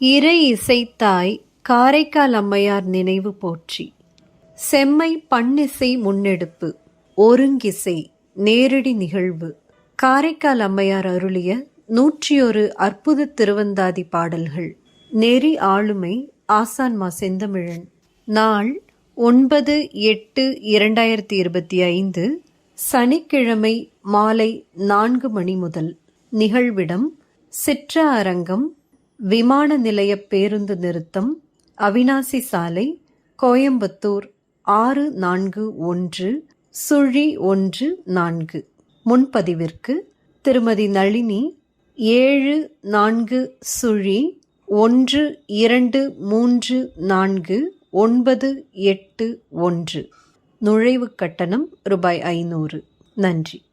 இறை இசைத்தாய் காரைக்கால் அம்மையார் நினைவு போற்றி. செம்மை பண்ணிசை முன்னெடுப்பு ஒருங்கிசை நேரடி நிகழ்வு. காரைக்கால் அம்மையார் அருளிய நூற்றியொரு அற்புத திருவந்தாதி பாடல்கள். நெறி ஆளுமை ஆசான்மா செந்தமிழன். நாள் ஒன்பது எட்டு இரண்டாயிரத்தி இருபத்தி ஐந்து சனிக்கிழமை மாலை நான்கு மணி முதல். நிகழ்விடம் சிற்ற அரங்கம் விமான நிலைய பேருந்து நிறுத்தம் அவினாசி சாலை கோயம்புத்தூர் ஆறு நான்கு ஒன்று சுழி ஒன்று நான்கு. முன்பதிவிற்கு திருமதி நளினி ஏழு நான்கு சுழி ஒன்று இரண்டு மூன்று நான்கு ஒன்பது எட்டு ஒன்று. நுழைவு கட்டணம் ரூபாய் ஐநூறு. நன்றி.